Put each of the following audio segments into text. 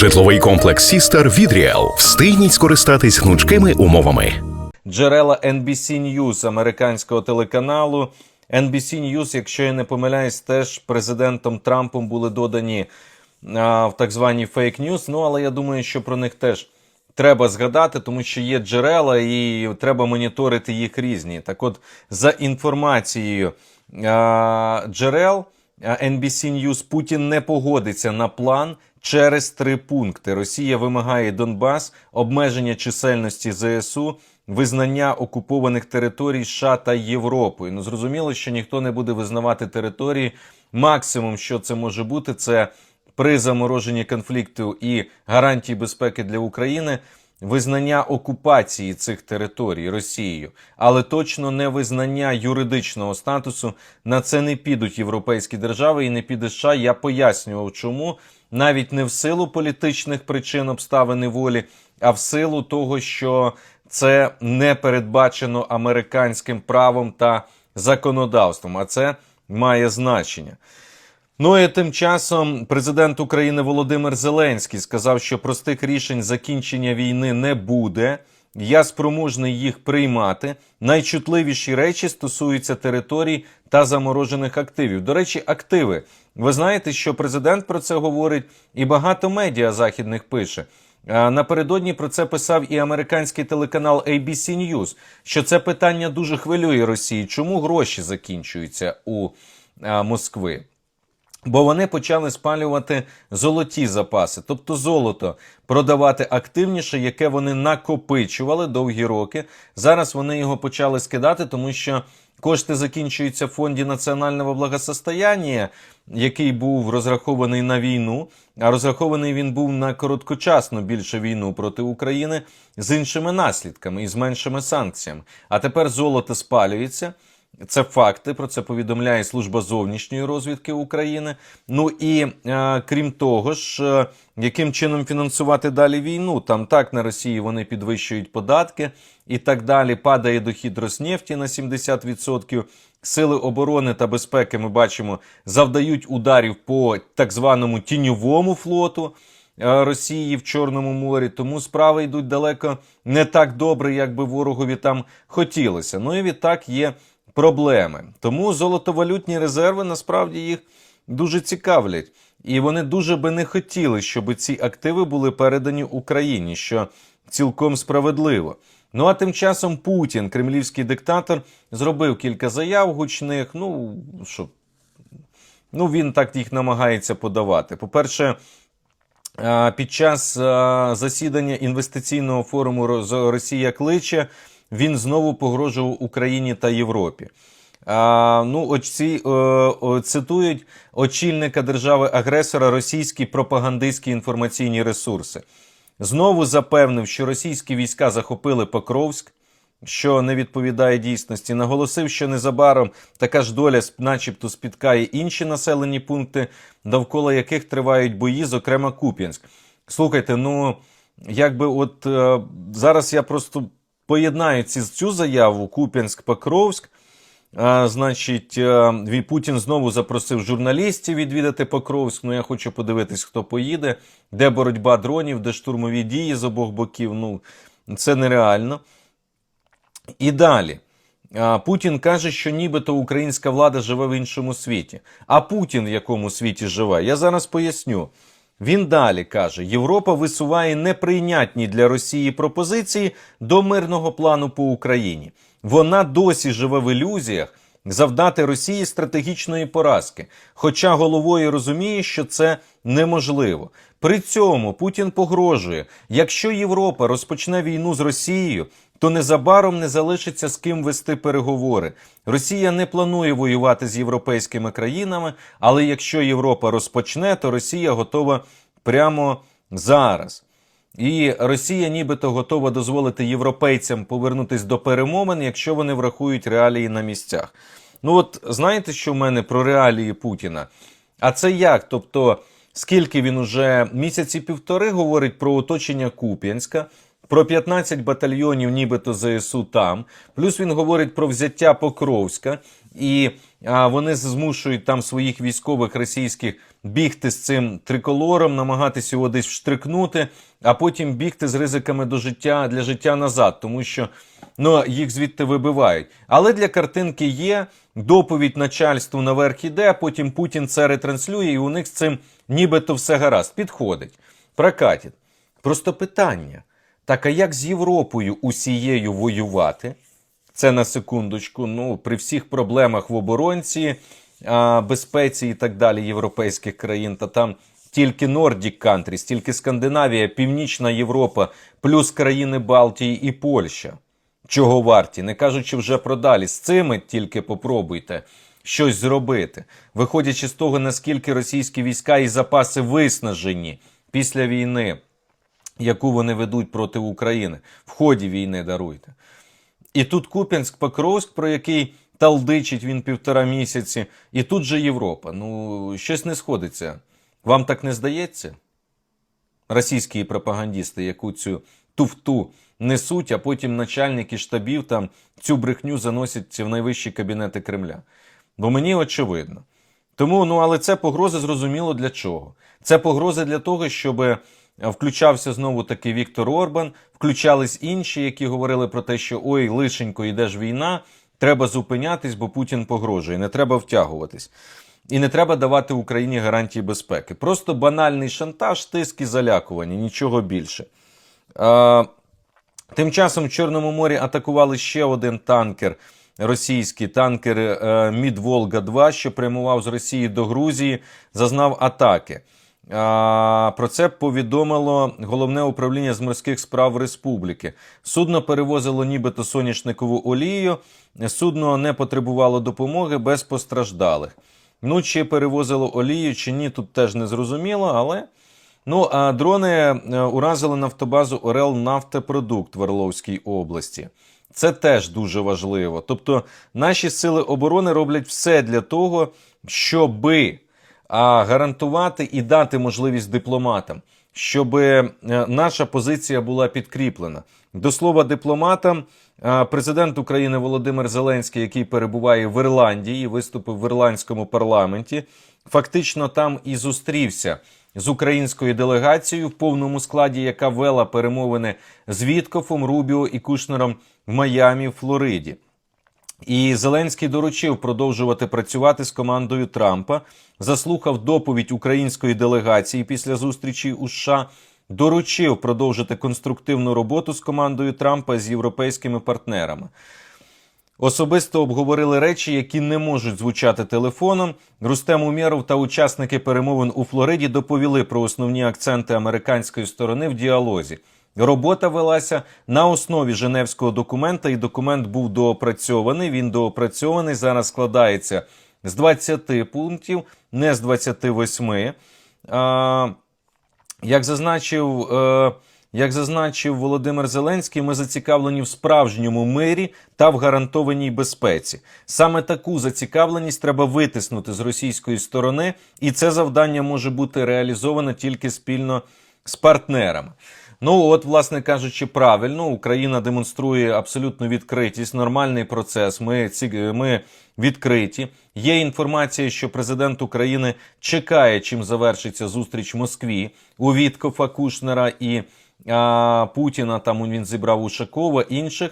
Житловий комплекс Сістер від Ріел. Встигніть скористатись гнучкими умовами. Джерела NBC News американського телеканалу. NBC News, якщо я не помиляюсь, теж президентом Трампом були додані а, в так звані фейк ньюс. Ну але я думаю, що про них теж треба згадати, тому що є джерела і треба моніторити їх різні. Так от, за інформацією а, джерел NBC News, Путін не погодиться на план через три пункти. Росія вимагає Донбас, обмеження чисельності ЗСУ, визнання окупованих територій США та Європою. Ну зрозуміло, що ніхто не буде визнавати території. Максимум, що це може бути, це при замороженні конфлікту і гарантії безпеки для України. Визнання окупації цих територій Росією, але точно не визнання юридичного статусу. На це не підуть європейські держави і не піде США. Я пояснював, чому навіть не в силу політичних причин обставини волі, а в силу того, що це не передбачено американським правом та законодавством. А це має значення. Ну і тим часом президент України Володимир Зеленський сказав, що простих рішень закінчення війни не буде. Я спроможний їх приймати. Найчутливіші речі стосуються територій та заморожених активів. До речі, активи. Ви знаєте, що президент про це говорить, і багато медіа західних пише. Напередодні про це писав і американський телеканал ABC News, що це питання дуже хвилює Росії. Чому гроші закінчуються у Москви? Бо вони почали спалювати золоті запаси, тобто золото продавати активніше, яке вони накопичували довгі роки. Зараз вони його почали скидати, тому що кошти закінчуються в фонді національного благосостояння, який був розрахований на війну. А розрахований він був на короткочасну більше війну проти України з іншими наслідками і з меншими санкціями. А тепер золото спалюється. Це факти. Про це повідомляє служба зовнішньої розвідки України. Ну і е, крім того ж, е, яким чином фінансувати далі війну? Там так на Росії вони підвищують податки і так далі. Падає дохід Роснефті на 70%. Сили оборони та безпеки ми бачимо завдають ударів по так званому тіньовому флоту. е, Росії в Чорному морі, тому справи йдуть далеко не так добре, як би ворогові там хотілося. Ну і відтак є проблеми. Тому золотовалютні резерви насправді їх дуже цікавлять. І вони дуже би не хотіли, щоб ці активи були передані Україні, що цілком справедливо. Ну а тим часом Путін, кремлівський диктатор, зробив кілька заяв гучних. Ну що, ну він так їх намагається подавати. По-перше, під час засідання інвестиційного форуму Росія кличе він знову погрожував Україні та Європі. А, ну, оці, е, о, цитують очільника держави-агресора російські пропагандистські інформаційні ресурси. Знову запевнив, що російські війська захопили Покровськ, що не відповідає дійсності. Наголосив, що незабаром така ж доля, начебто, спіткає інші населені пункти, довкола яких тривають бої, зокрема Куп'янськ. Слухайте, ну якби от е, зараз я просто поєднаю ці, цю заяву Куп'янськ-Покровськ. А, значить, е, Путін знову запросив журналістів відвідати Покровськ. Ну, я хочу подивитись, хто поїде, де боротьба дронів, де штурмові дії з обох боків. Ну, це нереально. І далі. Путін каже, що нібито українська влада живе в іншому світі. А Путін в якому світі живе? Я зараз поясню. Він далі каже: Європа висуває неприйнятні для Росії пропозиції до мирного плану по Україні. Вона досі живе в ілюзіях завдати Росії стратегічної поразки, хоча головою розуміє, що це неможливо. При цьому Путін погрожує, якщо Європа розпочне війну з Росією, то незабаром не залишиться з ким вести переговори. Росія не планує воювати з європейськими країнами, але якщо Європа розпочне, то Росія готова прямо зараз. І Росія нібито готова дозволити європейцям повернутись до перемовин, якщо вони врахують реалії на місцях. Ну от знаєте, що в мене про реалії Путіна? А це як? Тобто, скільки він уже місяці півтори говорить про оточення Куп'янська, про 15 батальйонів, нібито ЗСУ там. Плюс він говорить про взяття Покровська, і а, вони змушують там своїх військових російських бігти з цим триколором, намагатися його десь вштрикнути, а потім бігти з ризиками до життя для життя назад, тому що ну, їх звідти вибивають. Але для картинки є доповідь начальству наверх іде, потім Путін це ретранслює, і у них з цим нібито все гаразд. Підходить, прокатить. Просто питання: так а як з Європою усією воювати? Це на секундочку. Ну, при всіх проблемах в оборонці, безпеці і так далі європейських країн, та там тільки Nordic countries, тільки Скандинавія, Північна Європа, плюс країни Балтії і Польща. Чого варті, не кажучи вже про далі. З цими тільки попробуйте щось зробити, виходячи з того, наскільки російські війська і запаси виснажені після війни, яку вони ведуть проти України, в ході війни даруйте. І тут Куп'янськ, Покровськ, про який талдичить він півтора місяці, і тут же Європа. Ну, щось не сходиться. Вам так не здається? Російські пропагандісти, яку цю туфту несуть, а потім начальники штабів там цю брехню заносять в найвищі кабінети Кремля. Бо мені очевидно. Тому, ну, але це погрози зрозуміло для чого. Це погрози для того, щоб е, включався знову таки Віктор Орбан, включались інші, які говорили про те, що ой, лишенько, йде ж війна, треба зупинятись, бо Путін погрожує, не треба втягуватись. І не треба давати Україні гарантії безпеки. Просто банальний шантаж, тиск і залякування, нічого більше. А, тим часом в Чорному морі атакували ще один танкер. Російський танкер е, Мід Волга 2, що прямував з Росії до Грузії, зазнав атаки. Про це повідомило головне управління з морських справ Республіки. Судно перевозило нібито соняшникову олію. Судно не потребувало допомоги без постраждалих. Ну, чи перевозило олію, чи ні, тут теж не зрозуміло, але. Ну, а дрони е, уразили нафтобазу Орел Нафтопродукт в Орловській області. Це теж дуже важливо. Тобто, наші сили оборони роблять все для того, щоби а, гарантувати і дати можливість дипломатам, щоб е, наша позиція була підкріплена. До слова, дипломатам, президент України Володимир Зеленський, який перебуває в Ірландії, виступив в ірландському парламенті, фактично там і зустрівся з українською делегацією в повному складі, яка вела перемовини з Віткофом, Рубіо і Кушнером в Майамі, в Флориді. І Зеленський доручив продовжувати працювати з командою Трампа, заслухав доповідь української делегації після зустрічі у США, доручив продовжити конструктивну роботу з командою Трампа з європейськими партнерами. Особисто обговорили речі, які не можуть звучати телефоном. Рустем Умєров та учасники перемовин у Флориді доповіли про основні акценти американської сторони в діалозі. Робота велася на основі Женевського документа, і документ був доопрацьований. Він доопрацьований зараз складається з 20 пунктів, не з 28. А, як зазначив. Е, як зазначив Володимир Зеленський, ми зацікавлені в справжньому мирі та в гарантованій безпеці. Саме таку зацікавленість треба витиснути з російської сторони, і це завдання може бути реалізовано тільки спільно з партнерами. Ну, от, власне кажучи, правильно, Україна демонструє абсолютну відкритість, нормальний процес. Ми ці ми відкриті. Є інформація, що президент України чекає, чим завершиться зустріч в Москві у Віткофа Кушнера і а, Путіна. Там він зібрав Ушакова інших.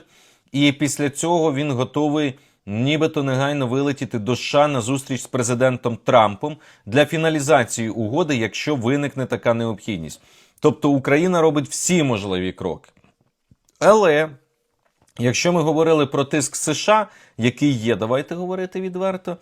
І після цього він готовий. Нібито негайно вилетіти до США на зустріч з президентом Трампом для фіналізації угоди, якщо виникне така необхідність. Тобто Україна робить всі можливі кроки. Але якщо ми говорили про тиск США, який є, давайте говорити відверто,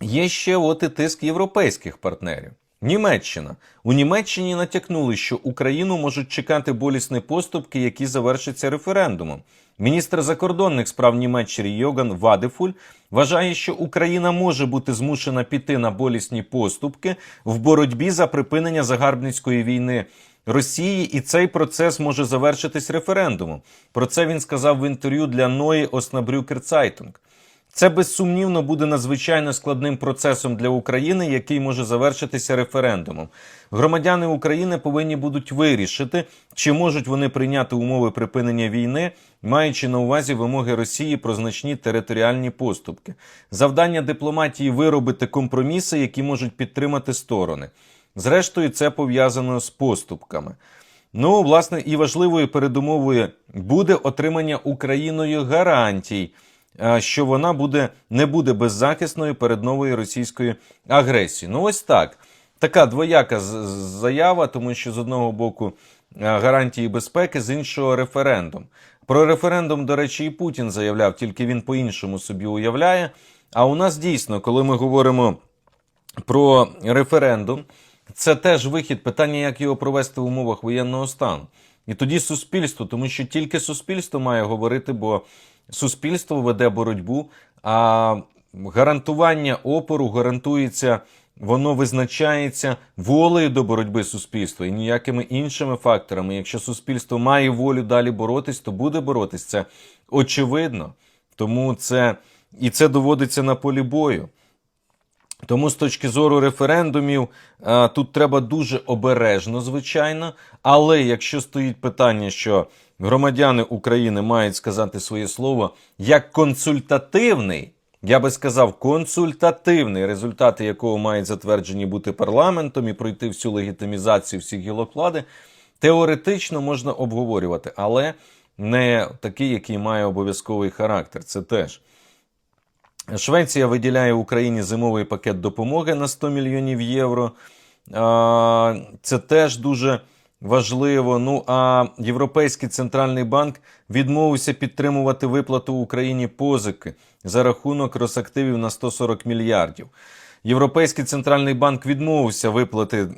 є ще от і тиск європейських партнерів. Німеччина. У Німеччині натякнули, що Україну можуть чекати болісні поступки, які завершаться референдумом. Міністр закордонних справ Німеччини Йоган Вадефуль вважає, що Україна може бути змушена піти на болісні поступки в боротьбі за припинення загарбницької війни Росії, і цей процес може завершитись референдумом. Про це він сказав в інтерв'ю для Ної Оснабрюкер Цайтунг. Це безсумнівно буде надзвичайно складним процесом для України, який може завершитися референдумом. Громадяни України повинні будуть вирішити, чи можуть вони прийняти умови припинення війни, маючи на увазі вимоги Росії про значні територіальні поступки. Завдання дипломатії виробити компроміси, які можуть підтримати сторони. Зрештою, це пов'язано з поступками. Ну, власне, і важливою передумовою буде отримання Україною гарантій, що вона буде не буде беззахисною перед новою російською агресією. Ну, ось так. Така двояка заява, тому що з одного боку гарантії безпеки, з іншого референдум. Про референдум, до речі, і Путін заявляв, тільки він по-іншому собі уявляє. А у нас дійсно, коли ми говоримо про референдум, це теж вихід питання, як його провести в умовах воєнного стану. І тоді суспільство, тому що тільки суспільство має говорити, бо суспільство веде боротьбу, а гарантування опору гарантується, воно визначається волею до боротьби суспільства і ніякими іншими факторами. Якщо суспільство має волю далі боротись, то буде боротись. Це очевидно. Тому це і це доводиться на полі бою. Тому з точки зору референдумів е, тут треба дуже обережно, звичайно. Але якщо стоїть питання, що громадяни України мають сказати своє слово як консультативний, я би сказав, консультативний, результати якого мають затверджені бути парламентом і пройти всю легітимізацію всіх гілок влади, теоретично можна обговорювати, але не такий, який має обов'язковий характер. Це теж. Швеція виділяє Україні зимовий пакет допомоги на 100 мільйонів євро. Це теж дуже важливо. Ну а Європейський центральний банк відмовився підтримувати виплату Україні позики за рахунок розактивів на 140 мільярдів. Європейський центральний банк відмовився виплати,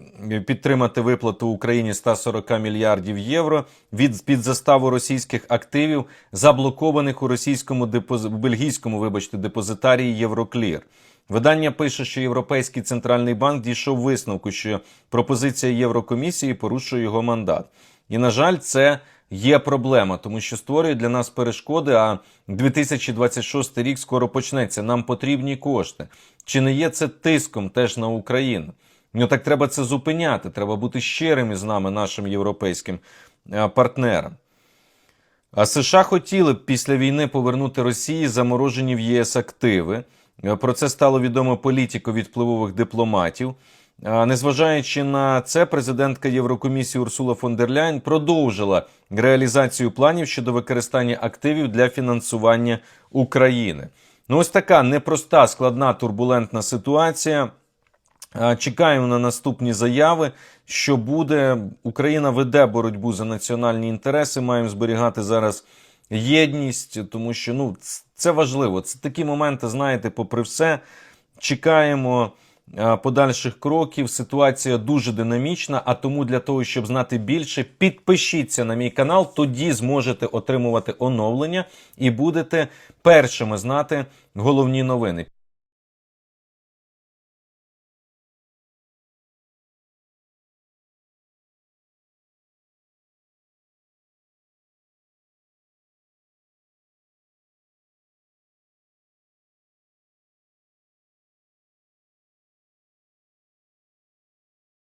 підтримати виплату Україні 140 мільярдів євро від під заставу російських активів, заблокованих у російському депоз... бельгійському, вибачте, депозитарії Євроклір. Видання пише, що Європейський центральний банк дійшов висновку, що пропозиція Єврокомісії порушує його мандат. І, на жаль, це є проблема, тому що створює для нас перешкоди. А 2026 рік скоро почнеться. Нам потрібні кошти. Чи не є це тиском теж на Україну? Ну так треба це зупиняти. Треба бути щирими з нами, нашим європейським е, партнерам. А США хотіли б після війни повернути Росії заморожені в ЄС активи. Е, Про це стало відомо політику від впливових дипломатів. Незважаючи на це, президентка Єврокомісії Урсула фон дер Ляйн продовжила реалізацію планів щодо використання активів для фінансування України. Ну, ось така непроста, складна, турбулентна ситуація. Чекаємо на наступні заяви, що буде. Україна веде боротьбу за національні інтереси. Маємо зберігати зараз єдність, тому що ну це важливо. Це такі моменти, знаєте, попри все, чекаємо подальших кроків. Ситуація дуже динамічна. А тому для того, щоб знати більше, підпишіться на мій канал. Тоді зможете отримувати оновлення і будете першими знати головні новини.